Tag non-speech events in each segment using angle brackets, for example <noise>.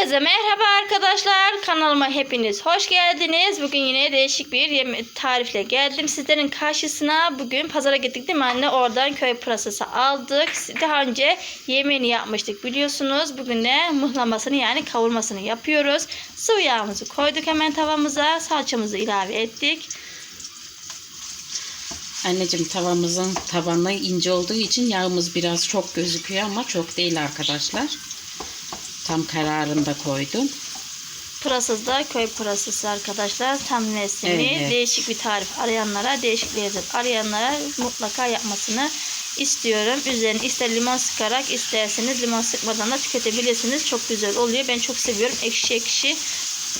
Herkese merhaba arkadaşlar. Kanalıma hepiniz hoş geldiniz. Bugün yine değişik bir yeme tarifle geldim. Sizlerin karşısına bugün pazara gittik değil mi anne? Oradan köy pırasası aldık. Daha önce yemeğini yapmıştık biliyorsunuz. Bugün de mıhlamasını yani kavurmasını yapıyoruz. Sıvı yağımızı koyduk hemen tavamıza. Salçamızı ilave ettik. Anneciğim tavamızın tabanı ince olduğu için yağımız biraz çok gözüküyor ama çok değil arkadaşlar. Tam kararında koydum. Pırasız da köy pırasası arkadaşlar. Tam mevsimi. Evet. Değişik bir tarif arayanlara, değişik lezzet arayanlara mutlaka yapmasını istiyorum. Üzerine ister limon sıkarak isterseniz limon sıkmadan da tüketebilirsiniz. Çok güzel oluyor. Ben çok seviyorum. Ekşi ekşi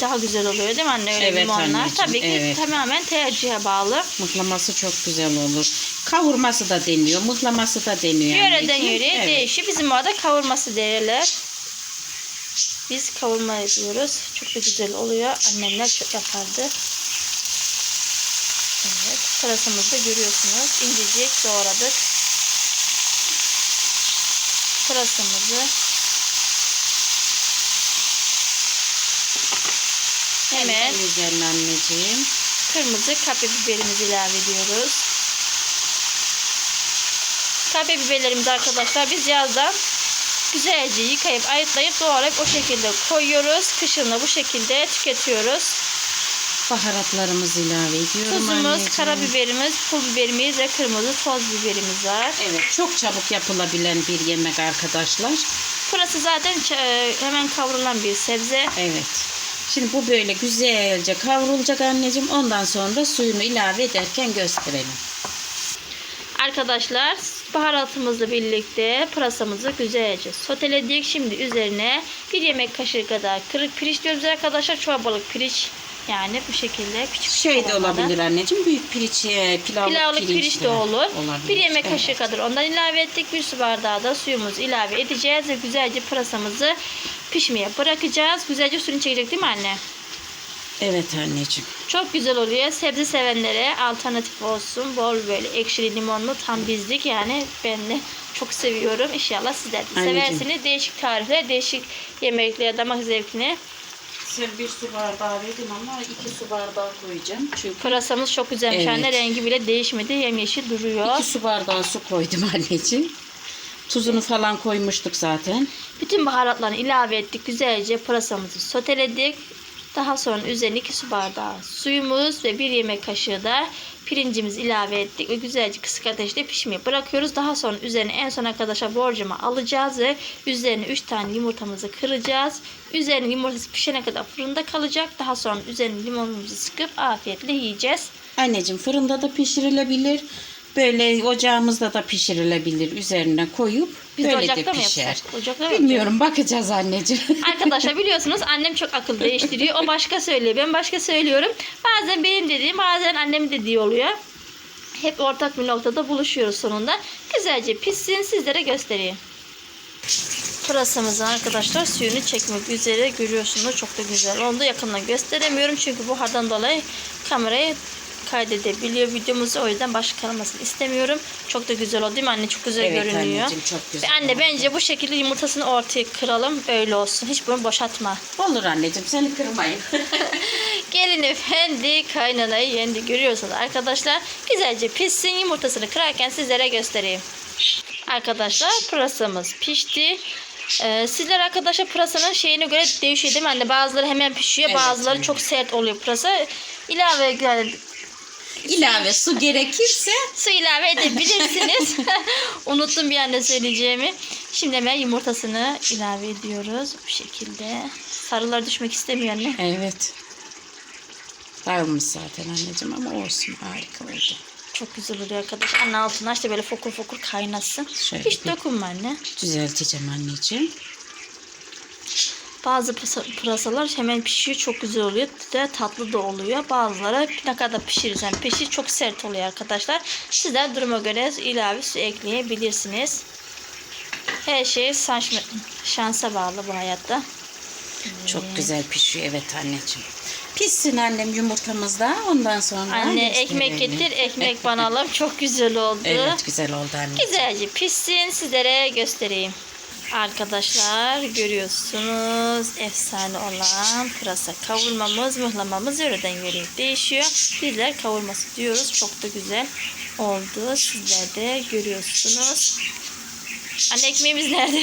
daha güzel oluyor değil mi anne öyle Evet limonlar? anneciğim, Tabii ki evet. tamamen tercihe bağlı. Mıhlaması çok güzel olur. Kavurması da deniyor, mıhlaması da deniyor. Yöreden yöreye Evet. değişiyor. Bizim orada kavurması derler. Biz kavurma yapıyoruz. Çok da güzel oluyor. Annemler çok yapardı. Evet. Pırasamızı da görüyorsunuz. İncecik doğradık. Pırasamızı hemen Hemen üzerine anneciğim. kırmızı kapya biberimizi ilave ediyoruz. Kapya biberlerimizi arkadaşlar biz yazdan güzelce yıkayıp ayıtlayıp doğrayıp o şekilde koyuyoruz. Kışın da bu şekilde tüketiyoruz. Baharatlarımızı ilave ediyorum Tuzumuz, anneciğim. karabiberimiz, pul biberimiz ve kırmızı toz biberimiz var. Evet, çok çabuk yapılabilen bir yemek arkadaşlar. Burası zaten ç- hemen kavrulan bir sebze. Evet. Şimdi bu böyle güzelce kavrulacak anneciğim. Ondan sonra suyunu ilave ederken gösterelim. Arkadaşlar baharatımızla birlikte pırasamızı güzelce soteledik. Şimdi üzerine bir yemek kaşığı kadar kırık pirinç diyoruz arkadaşlar. Çorbalık pirinç yani bu şekilde küçük Şey de olmalı. olabilir anneciğim. Büyük pirinç, e, pilavlık, Pilavlık pirinç de olur. olabilir. Bir yemek Evet. kaşığı kadar ondan ilave ettik. Bir su bardağı da suyumuzu ilave edeceğiz ve güzelce pırasamızı pişmeye bırakacağız. Güzelce suyunu çekecek değil mi anne? Evet anneciğim. Çok güzel oluyor. Sebze sevenlere alternatif olsun. Bol böyle ekşili limonlu tam bizlik yani ben de çok seviyorum. İnşallah sizler de Anneciğim. seversiniz. Değişik tarifler, değişik yemekler, damak zevkine. Sen bir su bardağı verdin ama iki su bardağı koyacağım. Çünkü Pırasamız çok güzelmiş. Evet. Anne rengi bile değişmedi. Yemyeşil duruyor. iki su bardağı su koydum <laughs> anneciğim. Tuzunu falan koymuştuk zaten. Bütün baharatlarını ilave ettik. Güzelce pırasamızı soteledik. Daha sonra üzerine 2 su bardağı suyumuz ve 1 yemek kaşığı da pirincimizi ilave ettik ve güzelce kısık ateşte pişmeye bırakıyoruz. Daha sonra üzerine en son arkadaşlar borcama alacağız ve üzerine 3 tane yumurtamızı kıracağız. Üzerine yumurtası pişene kadar fırında kalacak. Daha sonra üzerine limonumuzu sıkıp afiyetle yiyeceğiz. Anneciğim fırında da pişirilebilir. Böyle ocağımızda da pişirilebilir. Üzerine koyup Biz böyle de ocakta mı pişer. yapsak? Ocakta mı Bilmiyorum bakacağız anneciğim. <laughs> Arkadaşlar biliyorsunuz annem çok akıl değiştiriyor. O başka söylüyor. Ben başka söylüyorum. Bazen benim dediğim bazen annemin dediği oluyor. Hep ortak bir noktada buluşuyoruz sonunda. Güzelce pişsin sizlere göstereyim. Pırasamızın arkadaşlar suyunu çekmek üzere görüyorsunuz. Çok da güzel oldu. Yakından gösteremiyorum çünkü buhardan dolayı kamerayı kaydedebiliyor videomuzu. O yüzden başka kalmasını istemiyorum. Çok da güzel oldu değil mi anne? Çok güzel evet görünüyor. anneciğim çok güzel. Ve anne oldu. bence bu şekilde yumurtasını ortaya kıralım. Öyle olsun. Hiç bunu boşaltma. Olur anneciğim seni kırmayın. <laughs> Gelin efendi kaynanayı yendi. Görüyorsunuz arkadaşlar. Güzelce pişsin. Yumurtasını kırarken sizlere göstereyim. Arkadaşlar pırasamız pişti. Ee, sizler arkadaşlar pırasanın şeyine göre değişiyor değil mi anne? Bazıları hemen pişiyor. Evet, bazıları evet. çok sert oluyor pırasa. İlave yani İlave su gerekirse su ilave edebilirsiniz. <laughs> Unuttum bir anda söyleyeceğimi. Şimdi hemen yumurtasını ilave ediyoruz. Bu şekilde. Sarılar düşmek istemiyor anne. Evet. Dağılmış zaten anneciğim ama olsun harika oldu. Çok güzel oluyor arkadaş. Anne altını aç da böyle fokur fokur kaynasın. Şöyle Hiç bir- dokunma anne. Düzelteceğim anneciğim. Bazı pırasalar hemen pişiyor. Çok güzel oluyor. De tatlı da oluyor. Bazıları ne kadar pişirirsen pişir çok sert oluyor arkadaşlar. Sizler duruma göre ilave su ekleyebilirsiniz. Her şey şans- şansa bağlı bu hayatta. Çok güzel pişiyor evet anneciğim. Pişsin annem yumurtamız da ondan sonra Anne ekmek getir, ekmek bana <laughs> alalım. Çok güzel oldu. Evet güzel oldu anne. Güzelce pişsin. Sizlere göstereyim. Arkadaşlar görüyorsunuz efsane olan pırasa kavurmamız, mıhlamamız yöreden yöreye değişiyor. Bizler kavurması diyoruz. Çok da güzel oldu. Sizler de görüyorsunuz. Anne ekmeğimiz nerede?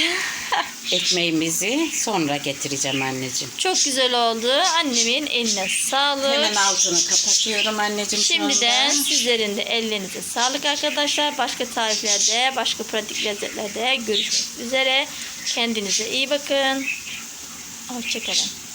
<laughs> Ekmeğimizi sonra getireceğim anneciğim. Çok güzel oldu. Annemin eline sağlık. Hemen altını kapatıyorum anneciğim. Şimdiden sonra. sizlerin de ellerinize sağlık arkadaşlar. Başka tariflerde, başka pratik lezzetlerde görüşmek üzere. Kendinize iyi bakın. Hoşçakalın.